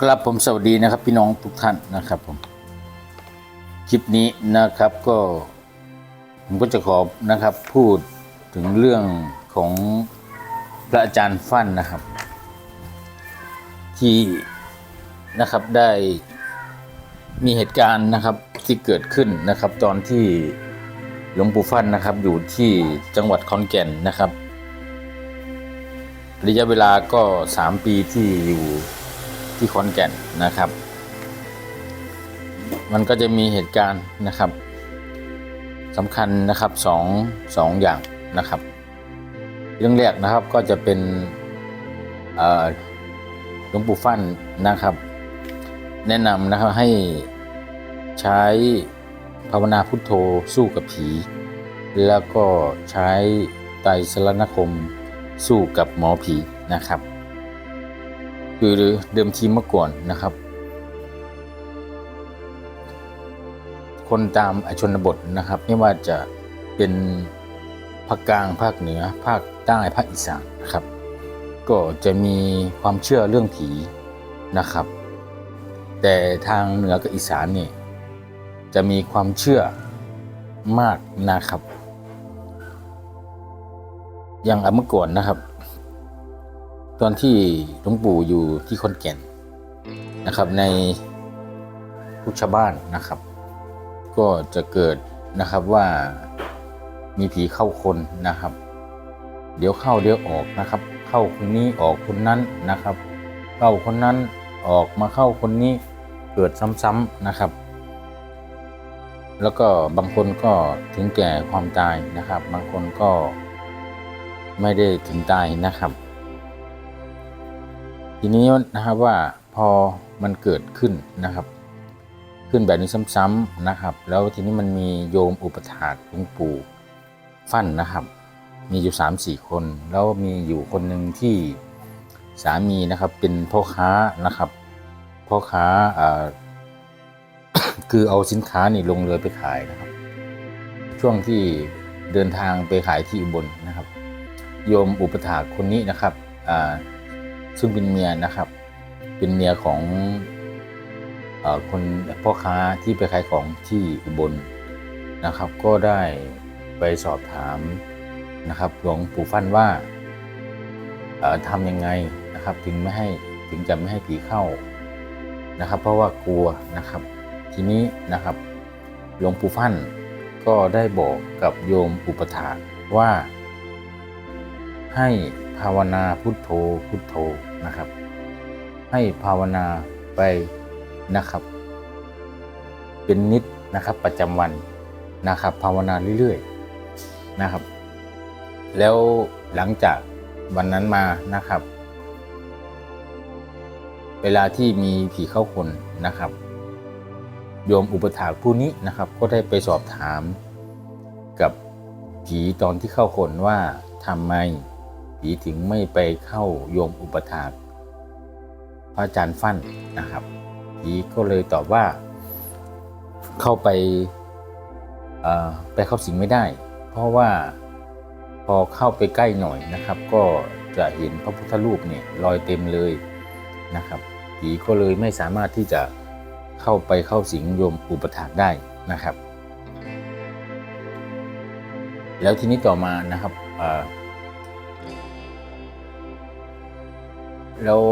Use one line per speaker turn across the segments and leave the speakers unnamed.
กลับผมสวัสดีนะครับ พี่น้องทุกท่านนะครับผมคลิปนี้นะครับก็ผมก็จะขอนะครับพูดถึงเรื่องของพระอาจารย์ฟั่นนะครับ ที่นะครับได้มีเหตุการณ์นะครับที่เกิดขึ้นนะครับ ตอนที่หลวงปู่ฟั่นนะครับ อยู่ที่จังหวัดขอนแก่นนะครับ ระยะเวลาก็ 3 ปีที่อยู่ ที่ขอนแก่นนะครับ มันก็จะมีเหตุการณ์นะครับสำคัญนะครับสองสองอย่างนะครับ เรื่องแรกนะครับก็จะเป็นหลวงปู่ฟั่นนะครับ แนะนำนะครับให้ใช้ภาวนาพุทโธสู้กับผี แล้วก็ใช้ไตรสรณคมสู้กับหมอผีนะครับ คือเดิมทีเมื่อก่อนนะครับ คนตามอชนบทนะครับ ไม่ว่าจะเป็นภาคกลางภาคเหนือ ภาคใต้ภาคอีสานนะครับ ก็จะมีความเชื่อเรื่องผีนะครับ แต่ทางเหนือกับอีสานนี่จะมีความเชื่อมากนะครับ อย่างเมื่อก่อนนะครับ ตอนที่หลวงปู่อยู่ที่ขอนแก่นนะครับ ในทุกชาวบ้านนะครับ ก็จะเกิดนะครับว่ามีผีเข้าคนนะครับ เดี๋ยวเข้าเดี๋ยวออกนะครับ เข้าคนนี้ออกคนนั้นนะครับ เข้าคนนั้นออกมาเข้าคนนี้เกิดซ้ำๆนะครับ แล้วก็บางคนก็ถึงแก่ความตายนะครับ บางคนก็ไม่ได้ถึงตายนะครับ ทีนี้นะครับว่าพอมันเกิดขึ้นนะครับ ขึ้นแบบนี้ซ้ำๆนะครับ แล้วทีนี้มันมีโยมอุปถาหลวงปู่ฟั่นนะครับ มีอยู่3ามสี่คน แล้วมีอยู่คนหนึ่งที่สามีนะครับเป็นพ่อค้านะครับพ่อค้าอ่าคือเอาสินค้านี่ลงเรือไปขายนะครับ ช่วงที่เดินทางไปขายที่อุบลนะครับ โยมอุปถาคนนี้นะครับอ่า ซึ่งเป็นเมียนะครับ เป็นเมียของอคนพ่อค้าที่ไปขายของที่อุบลนะครับ ก็ได้ไปสอบถามนะครับหลวงปู่ฟั่นว่าทำยังไงนะครับถึงไม่ให้ถึงจะไม่ให้ผีเข้านะครับ เพราะว่ากลัวนะครับ ทีนี้นะครับหลวงปู่ฟั่นก็ได้บอกกับโยมอุปถาว่าให้ ภาวนาพุทโธพุทโธนะครับ ให้ภาวนาไปนะครับ เป็นนิดนะครับประจำวันนะครับ ภาวนาเรื่อยๆนะครับ แล้วหลังจากวันนั้นมานะครับ เวลาที่มีผีเข้าคนนะครับโยมอุปถากผู้นี้นะครับ ก็ได้ไปสอบถามกับผีตอนที่เข้าคนว่าทำไม ผีถึงไม่ไปเข้าโยมอุปถากพระอาจารย์ฟั่นนะครับผีก็เลยตอบว่า เข้าไปไปเข้าสิงไม่ได้ เพราะว่าพอเข้าไปใกล้หน่อยนะครับ ก็จะเห็นพระพุทธรูปเนี่ยลอยเต็มเลยนะครับผีก็เลยไม่สามารถที่จะเข้าไปเข้าสิงโยมอุปถากได้นะครับ แล้วทีนี้ต่อมานะครับ แล้ว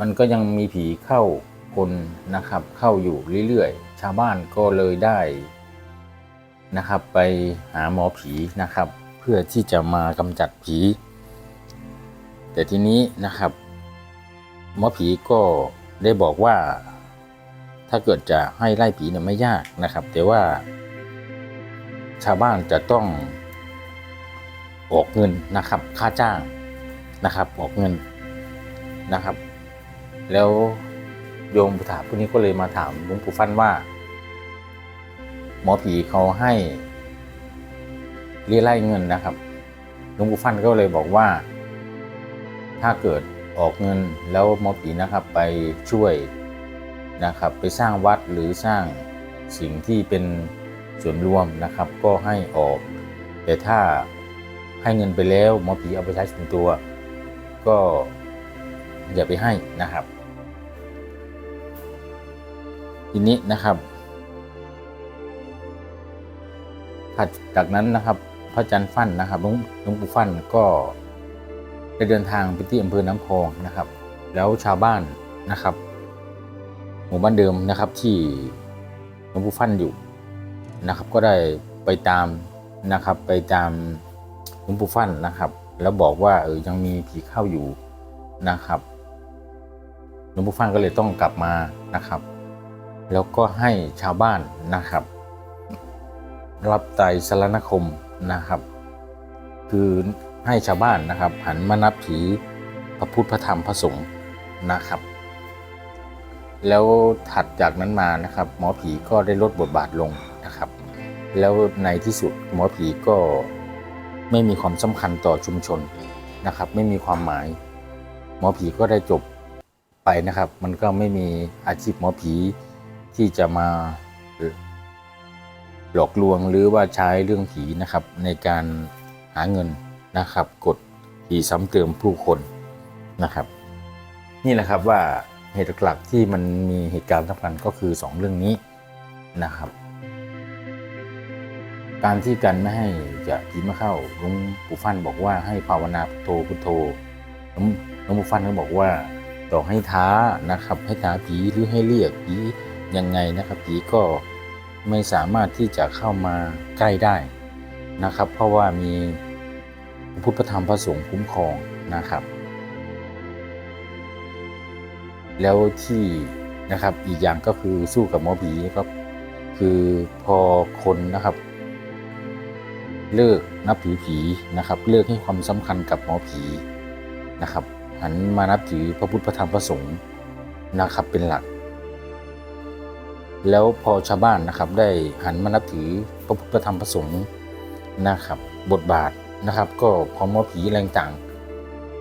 มันก็ยังมีผีเข้าคนนะครับ เข้าอยู่เรื่อยๆ ชาวบ้านก็เลยได้นะครับ ไปหาหมอผีนะครับ เพื่อที่จะมากำจัดผี แต่ทีนี้นะครับ หมอผีก็ได้บอกว่า ถ้าเกิดจะให้ไล่ผีเนี่ยไม่ยากนะครับ แต่ว่า ชาวบ้านจะต้องออกเงินนะครับ ค่าจ้างนะครับ ออกเงิน นะครับ แล้วโยมผู้ถามผู้นี้ก็เลยมาถามหลวงปู่ฟั่นว่า หมอผีเขาให้เรียไล่เงินนะครับหลวงปู่ฟั่นก็เลยบอกว่า ถ้าเกิดออกเงินแล้วหมอผีนะครับไปช่วยนะครับ ไปสร้างวัดหรือสร้างสิ่งที่เป็นส่วนรวมนะครับ ก็ให้ออก แต่ถ้าให้เงินไปแล้วหมอผีเอาไปใช้ส่วนตัว ก็ อย่าไปให้นะครับ ทีนี้นะครับถัดจากนั้นนะครับ พระจันทร์ฟั่นนะครับหลวงหลวงปู่ฟั่นก็ได้เดินทางไปที่อำเภอน้ำพองนะครับ แล้วชาวบ้านนะครับ หมู่บ้านเดิมนะครับที่หลวงปู่ฟั่นอยู่นะครับ ก็ได้ไปตามนะครับ ไปตามหลวงปู่ฟั่นนะครับ แล้วบอกว่าเออยังมีผีเข้าอยู่นะครับ หลวงปู่ฟั่นก็เลยต้องกลับมานะครับ แล้วก็ให้ชาวบ้านนะครับ รับไตรสรณคมนะครับ คือให้ชาวบ้านนะครับหันมานับถือพระพุทธพระธรรมพระสงฆ์นะครับ แล้วถัดจากนั้นมานะครับ หมอผีก็ได้ลดบทบาทลงนะครับ แล้วในที่สุดหมอผีก็ไม่มีความสำคัญต่อชุมชนนะครับ ไม่มีความหมาย หมอผีก็ได้จบ ไปนะครับ มันก็ไม่มีอาชีพหมอผีที่จะมาหลอกลวงหรือว่าใช้เรื่องผีนะครับ ในการหาเงินนะครับ กดผีซ้ำเติมผู้คนนะครับ นี่แหละครับว่าเหตุหลักที่มันมีเหตุการณ์สำคัญก็คือ 2 เรื่องนี้นะครับ การที่กันไม่ให้จะผีมาเข้าหลวงปู่ฟั่นบอกว่าให้ภาวนาพุทโธพุทโธหลวงหลวงปู่ฟั่นก็บอกว่า ต่อให้ท้านะครับ ให้ท้าผีหรือให้เรียกผียังไงนะครับผีก็ไม่สามารถที่จะเข้ามาใกล้ได้นะครับ เพราะว่ามีพระพุทธธรรมพระสงฆ์คุ้มครองนะครับ แล้วที่นะครับอีกอย่างก็คือสู้กับหมอผีก็คือพอคนนะครับ เลิกนับถือผีนะครับ เลิกให้ความสำคัญกับหมอผีนะครับ หันมานับถือพระพุทธพระธรรมพระสงฆ์นะครับเป็นหลัก แล้วพอชาวบ้านนะครับได้หันมานับถือพระพุทธพระธรรมพระสงฆ์นะครับ บทบาทนะครับ ก็พอหมอผีแรงต่าง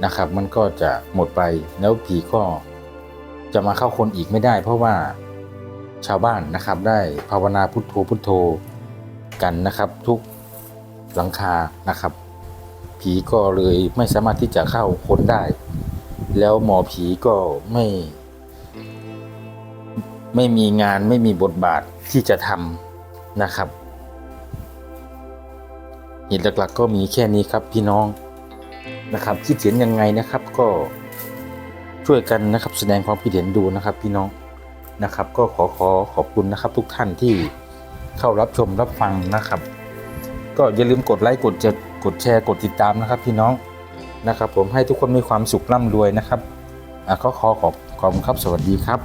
นะครับ มันก็จะหมดไปแล้วผีก็จะมาเข้าคนอีกไม่ได้ เพราะว่าชาวบ้านนะครับได้ภาวนาพุทโธพุทโธกันนะครับทุกหลังคานะครับ ผีก็เลยไม่สามารถที่จะเข้าคนได้ แล้วหมอผีก็ไม่ไม่มีงานไม่มีบทบาทที่จะทำนะครับเหตุหลักๆก็มีแค่นี้ครับพี่น้องนะครับคิดเห็นยังไงนะครับก็ช่วยกันนะครับแสดงความคิดเห็นดูนะครับพี่น้องนะครับ ก็ขอขอขอบคุณนะครับทุกท่านที่เข้ารับชมรับฟังนะครับ ก็อย่าลืมกดไลค์กดจะกดแชร์กดติดตามนะครับพี่น้อง นะครับผมให้ทุกคนมีความสุขร่ำรวยนะครับอะก็ขอขอบขอบคุณครับสวัสดีครับ